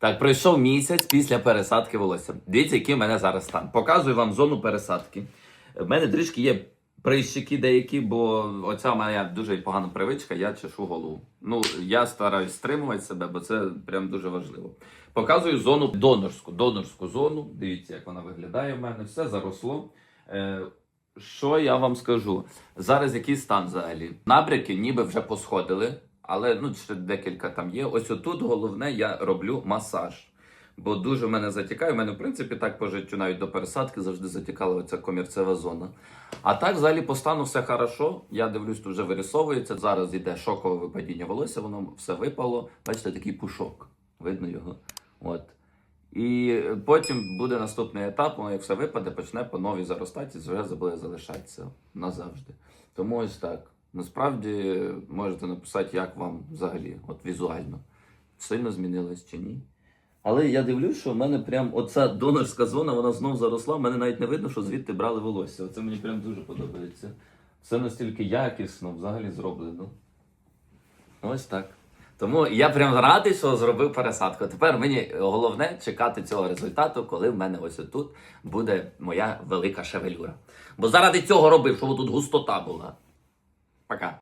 Так, пройшов місяць після пересадки волосся. Дивіться, який в мене зараз стан. Показую вам зону пересадки. В мене трішки є прищики деякі, бо оця моя дуже погана привичка, я чешу голову. Ну, я стараюсь стримувати себе, бо це прям дуже важливо. Показую зону донорську, донорську зону. Дивіться, як вона виглядає в мене. Все заросло. Е, що я вам скажу? Зараз який стан взагалі? Набряки ніби вже посходили, але ну ще декілька там є. Ось отут головне, я роблю масаж. Бо дуже в мене затікає. У мене, в принципі, так по життю, навіть до пересадки завжди затікала оця комірцева зона. А так, взагалі, по стану все хорошо. Я дивлюсь, тут вже вирисовується. Зараз йде шокове випадіння волосся, воно все випало. Бачите, такий пушок. Видно його. От. І потім буде наступний етап, воно як все випаде, почне по новій заростати вже буде залишатися назавжди. Тому ось так. Насправді можете написати, як вам взагалі, от візуально, сильно змінилось чи ні. Але я дивлюсь, що в мене прям оця донорська зона, вона знов заросла. В мене навіть не видно, що звідти брали волосся. Оце мені прям дуже подобається. Все настільки якісно взагалі зроблено. Ось так. Тому я прям радий, що зробив пересадку. Тепер мені головне чекати цього результату, коли в мене ось тут буде моя велика шевелюра. Бо заради цього робив, щоб тут густота була. para cá.